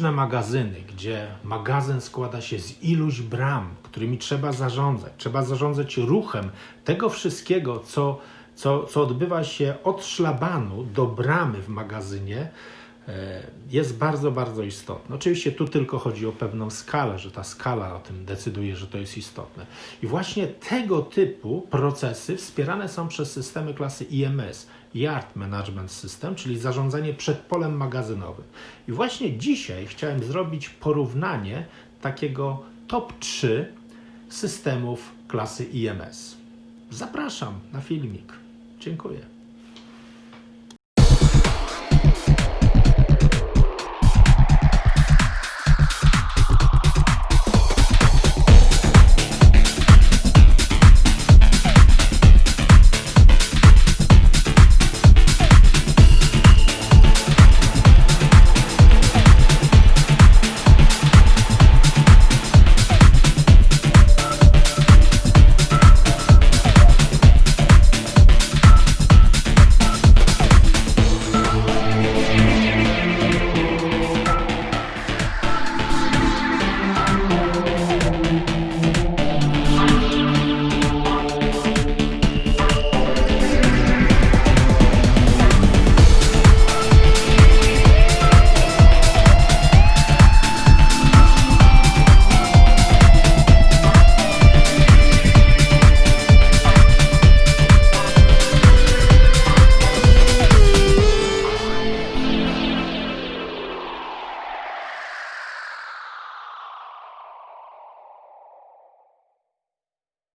potężne magazyny, gdzie magazyn składa się z iluś bram, którymi trzeba zarządzać. Trzeba zarządzać ruchem tego wszystkiego, co, co, co odbywa się od szlabanu do bramy w magazynie, jest bardzo, bardzo istotne. Oczywiście tu tylko chodzi o pewną skalę, że ta skala o tym decyduje, że to jest istotne. I właśnie tego typu procesy wspierane są przez systemy klasy IMS, Yard Management System, czyli zarządzanie przed polem magazynowym. I właśnie dzisiaj chciałem zrobić porównanie takiego top 3 systemów klasy IMS. Zapraszam na filmik. Dziękuję.